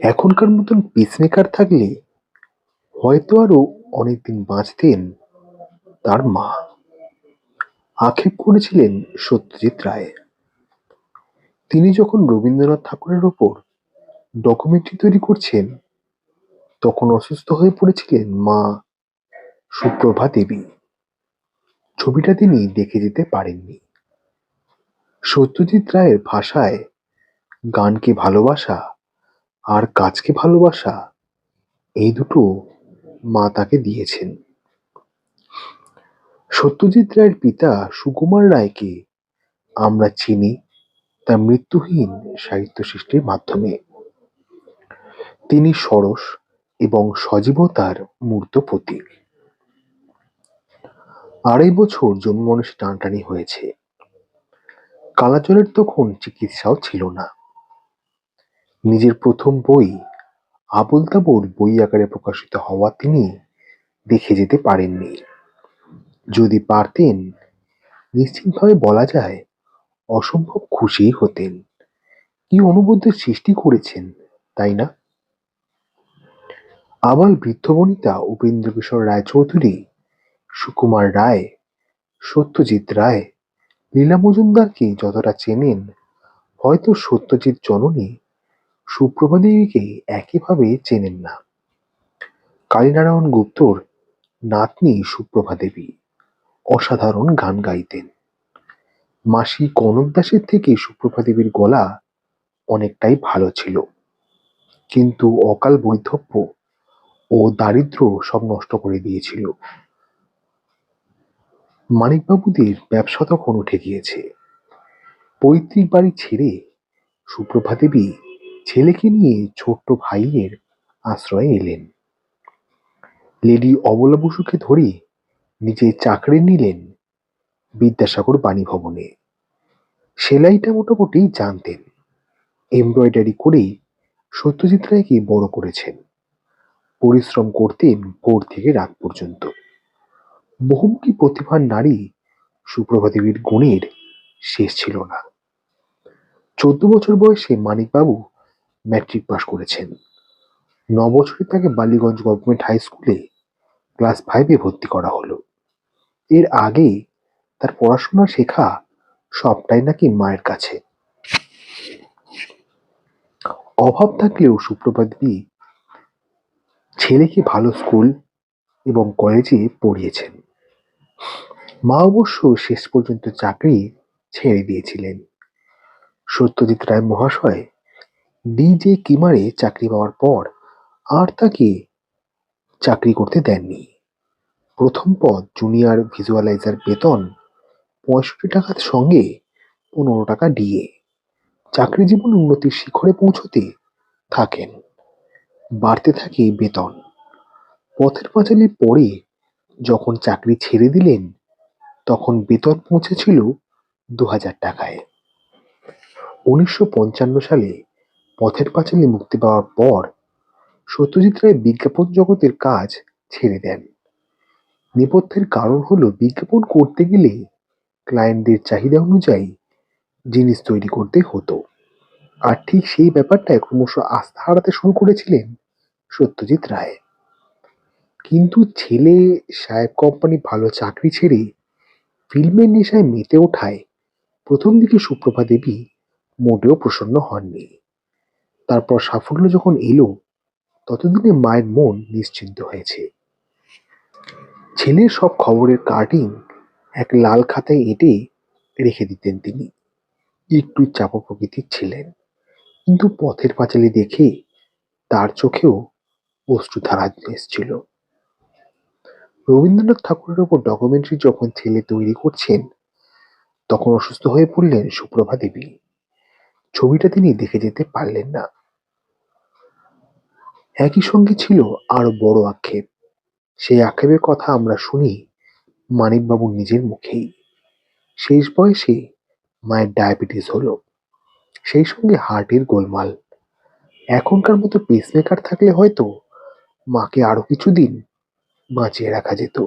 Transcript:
এখনকার মতন পেসমেকার থাকলে হয়তো আরও অনেকদিন বাঁচতেন তার মা। আক্ষেপ করেছিলেন সত্যজিৎ রায়। তিনি যখন রবীন্দ্রনাথ ঠাকুরের ওপর ডকুমেন্টারি তৈরি করছেন, তখন অসুস্থ হয়ে পড়েছিলেন মা সুপ্রভা দেবী। ছবিটা তিনি দেখে যেতে পারেননি। সত্যজিৎ রায়ের ভাষায় গানকে ভালোবাসা আর কাজকে ভালোবাসা, এই দুটো মা তাকে দিয়েছেন। সত্যজিৎ রায়ের পিতা সুকুমার রায়কে আমরা চিনি তার মৃত্যুহীন সাহিত্য সৃষ্টির মাধ্যমে। তিনি সরস এবং সজীবতার মূর্ত প্রতীক। আড়াই বছর জমি টানটানি হয়েছে। কালাচরের তখন চিকিৎসাও ছিল না। নিজের প্রথম বই, আবুল তাবুল বই আকারে প্রকাশিত হওয়া তিনি দেখে যেতে পারেননি। যদি পারতেন নিশ্চিতভাবে বলা যায় অসম্ভব খুশি হতেন। কি অনুভূতির সৃষ্টি করেছেন, তাই না? আবার বৃদ্ধ বনিতা উপেন্দ্র কিশোর রায়চৌধুরী, সুকুমার রায়, সত্যজিৎ রায়, লীলা মজুমদারকে যতটা চেনেন, হয়তো সত্যজিৎ জননী সুপ্রভা দেবীকে একইভাবে চেনেন না। কালীনারায়ণ গুপ্তর নাতনি সুপ্রভা দেবী অসাধারণ গান গাইতেন। মাসি কনক দাসের থেকে সুপ্রভা দেবীর গলা অনেকটাই ভালো ছিল। কিন্তু অকাল বৈধব্য ও দারিদ্র সব নষ্ট করে দিয়েছিল। মানিকবাবুদের ব্যবসা তখন উঠে গিয়েছে। পৈতৃক বাড়ি ছেড়ে সুপ্রভা দেবী ছেলেকে নিয়ে ছোট্ট ভাইয়ের আশ্রয়ে এলেন। লেডি অবলা বসুকে ধরে নিজে চাকরি নিলেন বিদ্যাসাগর বাণী ভবনে সেলাইটা মোটামুটি জানতেন। এমব্রয়ডারি করেই সত্যজিৎ রায়কে বড় করেছেন। পরিশ্রম করতেন ভোর থেকে রাত পর্যন্ত। বহুমুখী প্রতিভার নারী সুপ্রভা দেবীর গুণের শেষ ছিল না। চোদ্দ বছর বয়সে মানিকবাবু ম্যাট্রিক পাশ করেছেন। ন বছরে তাকে বালিগঞ্জ গভর্নমেন্ট হাই স্কুলে ক্লাস ফাইভে ভর্তি করা হলো। এর আগে তার পড়াশোনা শেখা সবটাই নাকি মায়ের কাছে। অভাব থাকলেও সুপ্রভা দেবী ছেলেকে ভালো স্কুল এবং কলেজে পড়িয়েছেন। মা অবশ্য শেষ পর্যন্ত চাকরি ছেড়ে দিয়েছিলেন। সত্যজিৎ রায় মহাশয় ডিজে কিমারে চাকরি পাওয়ার পর আর তাকে চাকরি করতে দেননি। প্রথম পদ জুনিয়র ভিজুয়ালাইজার বেতন পঁয়ষট্টি টাকার সঙ্গে পনেরো টাকা ডিএ চাকরি জীবন উন্নতির শিখরে পৌঁছতে থাকেন। বাড়তে থাকে বেতন। পথের পাঁচালী পরে যখন চাকরি ছেড়ে দিলেন, তখন বেতন পৌঁছেছিল দু হাজার টাকায়। উনিশশো পঞ্চান্ন সালে পথের পাঁচালী মুক্তি পাওয়ার পর সত্যজিৎ রায় বিজ্ঞাপন জগতের কাজ ছেড়ে দেন। নেপথ্যের কারণ হলো বিজ্ঞাপন করতে গেলে ক্লায়েন্টদের চাহিদা অনুযায়ী জিনিস তৈরি করতে হতো। আর ঠিক সেই ব্যাপারটায় ক্রমশ আস্থা হারাতে শুরু করেছিলেন সত্যজিৎ রায়। কিন্তু ছেলে সাহেব কোম্পানি ভালো চাকরি ছেড়ে ফিল্মের নেশায় মেতে ওঠায় প্রথম দিকে সুপ্রভা দেবী মোটেও প্রসন্ন হননি। তারপর সাফল্য যখন এলো, ততদিনে মায়ের মন নিশ্চিন্ত হয়েছে। ছেলের সব খবরের কার্টিং এক লাল খাতায় এঁটে রেখে দিতেন তিনি। একটু চাপ প্রকৃতির ছিলেন, কিন্তু পথের পাঁচালী দেখে তার চোখেও অশ্রুধারা এসছিল। রবীন্দ্রনাথ ঠাকুরের ওপর ডকুমেন্টারি যখন ছেলে তৈরি করছেন, তখন অসুস্থ হয়ে পড়লেন সুপ্রভা দেবী। ছবিটা তিনি দেখে যেতে পারলেন না। একই সঙ্গে ছিল আরও বড় আক্ষেপ। সেই আক্ষেপের কথা আমরা শুনি মানিকবাবু নিজের মুখেই। শেষ বয়সে মায়ের ডায়াবেটিস হলো। সেই সঙ্গে হার্টের গোলমাল। এখনকার মতো পেসমেকার থাকলে হয়তো মাকে আরও কিছুদিন বাঁচিয়ে রাখা যেত।